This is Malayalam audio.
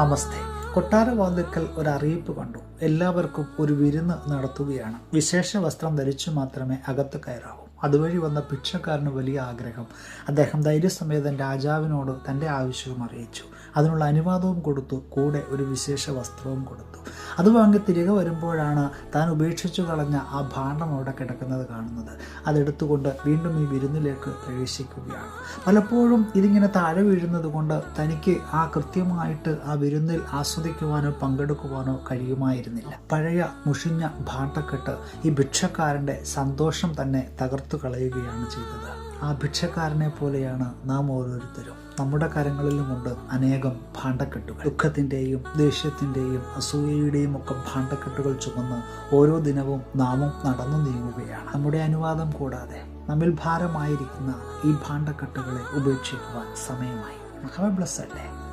നമസ്തേ. കൊട്ടാരവാതിക്കൽ ഒരു അറിയിപ്പ് കണ്ടു. എല്ലാവർക്കും ഒരു വിരുന്ന് നടത്തുകയാണ്. വിശേഷ വസ്ത്രം ധരിച്ചു മാത്രമേ അകത്ത് കയറാവൂ. അതുവഴി വന്ന ഭിക്ഷക്കാരന് വലിയ ആഗ്രഹം. അദ്ദേഹം ധൈര്യസമേതൻ രാജാവിനോട് തന്റെ ആവശ്യവും അറിയിച്ചു. അതിനുള്ള അനുവാദവും കൊടുത്തു. കൂടെ ഒരു വിശേഷ വസ്ത്രവും കൊടുത്തു. അത് വാങ്ങി തിരികെ വരുമ്പോഴാണ് താൻ ഉപേക്ഷിച്ചു കളഞ്ഞ ആ ഭാണ്ഡം അവിടെ കിടക്കുന്നത് കാണുന്നത്. അതെടുത്തുകൊണ്ട് വീണ്ടും ഈ വിരുന്നിലേക്ക് പ്രവേശിക്കുകയാണ്. പലപ്പോഴും ഇതിങ്ങനെ താഴെ വീഴുന്നത് കൊണ്ട് തനിക്ക് ആ കൃത്യമായിട്ട് ആ വിരുന്നിൽ ആസ്വദിക്കുവാനോ പങ്കെടുക്കുവാനോ കഴിയുമായിരുന്നില്ല. പഴയ മുഷിഞ്ഞ ഭാണ്ഡക്കെട്ട് ഈ ഭിക്ഷക്കാരന്റെ സന്തോഷം തന്നെ തകർത്തു കളയുകയാണ് ചെയ്തത്. ആ ഭിക്ഷക്കാരനെ പോലെയാണ് നാം ഓരോരുത്തരും. നമ്മുടെ കരങ്ങളിലുമുണ്ട് അനേകം ഭാണ്ഡക്കെട്ടുകൾ. ദുഃഖത്തിന്റെയും ദേഷ്യത്തിന്റെയും അസൂയയുടെയും ഒക്കെ ഭാണ്ഡക്കെട്ടുകൾ ചുമന്ന് ഓരോ ദിനവും നാമും നടന്നു നീങ്ങുകയാണ്. നമ്മുടെ അനുവാദം കൂടാതെ നമ്മിൽ ഭാരമായിരിക്കുന്ന ഈ ഭാണ്ഡക്കെട്ടുകളെ ഉപേക്ഷിക്കുവാൻ സമയമായി. ബ്ലസ് അല്ലേ